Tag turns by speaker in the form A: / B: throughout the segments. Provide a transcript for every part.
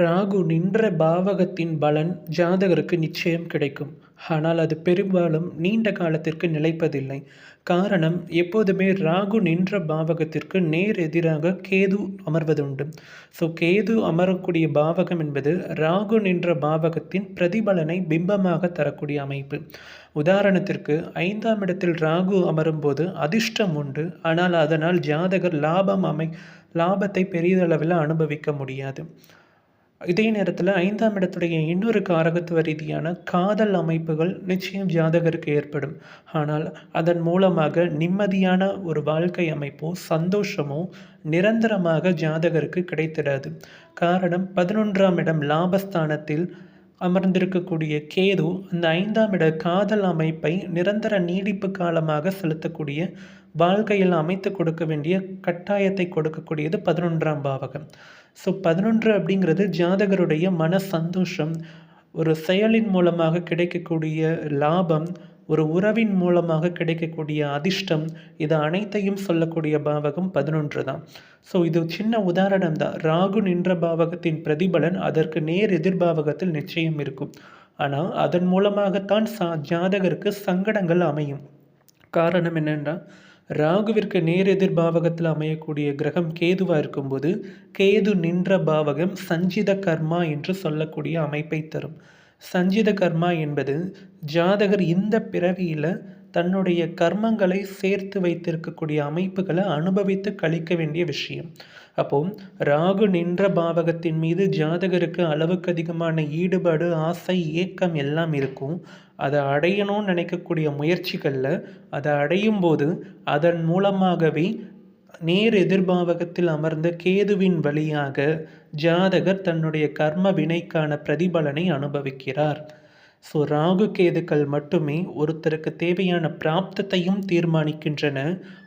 A: ராகு நின்ற பாவகத்தின் பலன் ஜாதகருக்கு நிச்சயம் கிடைக்கும். ஆனால் அது பெரும்பாலும் நீண்ட காலத்திற்கு நிலைப்பதில்லை. காரணம் எப்போதுமே ராகு நின்ற பாவகத்திற்கு நேர் எதிராக கேது அமர்வதுண்டு. ஸோ கேது அமரக்கூடிய பாவகம் என்பது ராகு நின்ற பாவகத்தின் பிரதிபலனை பிம்பமாக தரக்கூடிய அமைப்பு. உதாரணத்திற்கு ஐந்தாம் இடத்தில் ராகு அமரும்போது அதிர்ஷ்டம் உண்டு. ஆனால் அதனால் ஜாதகர் லாபம் அமை லாபத்தை பெரிதளவில் அனுபவிக்க முடியாது. இதே நேரத்தில் ஐந்தாம் இடத்துடைய இன்னொரு காரகத்துவ ரீதியான காதல் அமைப்புகள் நிச்சயம் ஜாதகருக்கு ஏற்படும். ஆனால் அதன் மூலமாக நிம்மதியான ஒரு வாழ்க்கை அமைப்போ சந்தோஷமோ நிரந்தரமாக ஜாதகருக்கு கிடைத்திடாது. காரணம் பதினொன்றாம் இடம் லாபஸ்தானத்தில் அமர்ந்திருக்கக்கூடிய கேது அந்த ஐந்தாம் இட காதல் அமைப்பை நிரந்தர நீடிப்பு காலமாக செலுத்தக்கூடிய வாழ்க்கையில் அமைத்து கொடுக்க வேண்டிய கட்டாயத்தை கொடுக்கக்கூடியது பதினொன்றாம் பாவகம். ஸோ பதினொன்று அப்படிங்கிறது ஜாதகருடைய மன சந்தோஷம் ஒரு செயலின் மூலமாக கிடைக்கக்கூடிய லாபம் ஒரு உறவின் மூலமாக கிடைக்கக்கூடிய அதிர்ஷ்டம் இது அனைத்தையும் சொல்லக்கூடிய பாவகம் பதினொன்று தான். ஸோ இது சின்ன உதாரணம் தான். ராகு நின்ற பாவகத்தின் பிரதிபலன் அதற்கு நேர் எதிர்பாவகத்தில் நிச்சயம் இருக்கும். ஆனால் அதன் மூலமாகத்தான் சா ஜாதகருக்கு சங்கடங்கள் அமையும். காரணம் என்னென்னா ராகுவிற்கு நேர் எதிர்பாவகத்தில் அமையக்கூடிய கிரகம் கேதுவாக இருக்கும்போது கேது நின்ற பாவகம் சஞ்சித கர்மா என்று சொல்லக்கூடிய அமைப்பை தரும். சஞ்சித கர்மா என்பது ஜாதகர் இந்த பிறவியில் தன்னுடைய கர்மங்களை சேர்த்து வைத்திருக்கக்கூடிய அமைப்புகளை அனுபவித்து கழிக்க வேண்டிய விஷயம். அப்போ ராகு நின்ற பாவகத்தின் மீது ஜாதகருக்கு அளவுக்கு அதிகமான ஈடுபாடு ஆசை ஏக்கம் எல்லாம் இருக்கும். அதை அடையணும்னு நினைக்கக்கூடிய முயற்சிகளில் அதை அடையும் போது அதன் மூலமாகவே நேர் எதிர்பாவகத்தில் அமர்ந்த கேதுவின் வழியாக ஜாதகர் தன்னுடைய கர்ம வினைக்கான பிரதிபலனை அனுபவிக்கிறார். ஸோ ராகு கேதுக்கள் மட்டுமே ஒருத்தருக்கு தேவையான பிராப்தத்தையும் தீர்மானிக்கின்றன.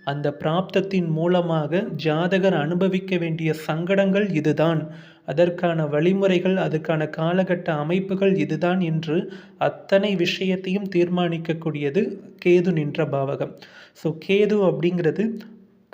A: அந்த பிராப்தத்தின் மூலமாக ஜாதகர் அனுபவிக்க வேண்டிய சங்கடங்கள் இதுதான். அதற்கான வழிமுறைகள் அதுக்கான காலகட்ட அமைப்புகள் இதுதான் என்று அத்தனை விஷயத்தையும் தீர்மானிக்கக்கூடியது கேது நின்ற பாவகம். ஸோ கேது அப்படிங்கிறது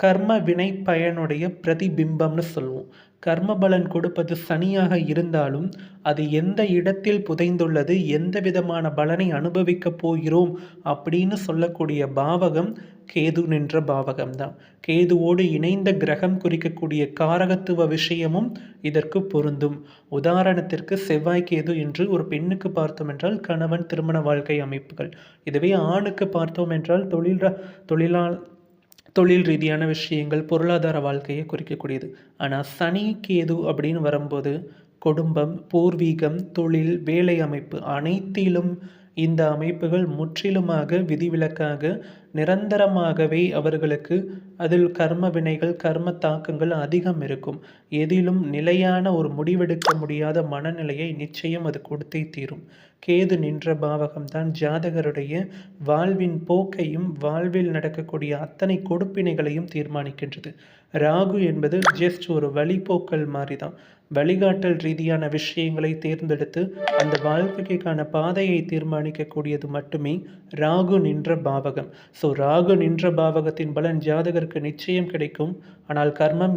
A: கர்ம வினை பயனுடைய பிரதிபிம்பம்னு சொல்லுவோம். கர்ம பலன் கொடுப்பது சனியாக இருந்தாலும் அது எந்த இடத்தில் புதைந்துள்ளது எந்த விதமான பலனை அனுபவிக்கப் போகிறோம் அப்படின்னு சொல்லக்கூடிய பாவகம் கேது நின்ற பாவகம் தான் கேதுவோடு இணைந்த கிரகம் குறிக்கக்கூடிய காரகத்துவ விஷயமும் இதற்கு பொருந்தும். உதாரணத்திற்கு செவ்வாய் கேது என்று ஒரு பெண்ணுக்கு பார்த்தோம் என்றால் கணவன் திருமண வாழ்க்கை அமைப்புகள். இதுவே ஆணுக்கு பார்த்தோம் என்றால் தொழில் தொழிலாளர் தொழில் ரீதியான விஷயங்கள் பொருளாதார வாழ்க்கையை குறிக்கக்கூடியது. ஆனால் சனி கேது அப்படின்னு வரும்போது குடும்பம் பூர்வீகம் தொழில் வேலை அமைப்பு அனைத்திலும் இந்த அமைப்புகள் முற்றிலுமாக விதிவிலக்காக நிரந்தரமாகவே அவர்களுக்கு அதில் கர்ம வினைகள் கர்ம தாக்கங்கள் அதிகம் இருக்கும். எதிலும் நிலையான ஒரு முடிவெடுக்க முடியாத மனநிலையை நிச்சயம் அது கொடுத்தே தீரும். கேது நின்ற பாவகம்தான் ஜாதகருடைய வாழ்வின் போக்கையும் வாழ்வில் நடக்கக்கூடிய அத்தனை கொடுப்பினைகளையும் தீர்மானிக்கின்றது. ராகு என்பது ஜஸ்ட் ஒரு வழிபோக்கல் மாதிரி தான் வழிகாட்டல் ரீதியான விஷயங்களை தேர்ந்தெடுத்து அந்த வாழ்க்கைக்கான பாதையை தீர்மானிக்கக்கூடியது மட்டுமே ராகு நின்ற பாவகம். ஸோ ராகு நின்ற பாவகத்தின் பலன் ஜாதகருக்கு நிச்சயம் கிடைக்கும். ஆனால் கர்மம்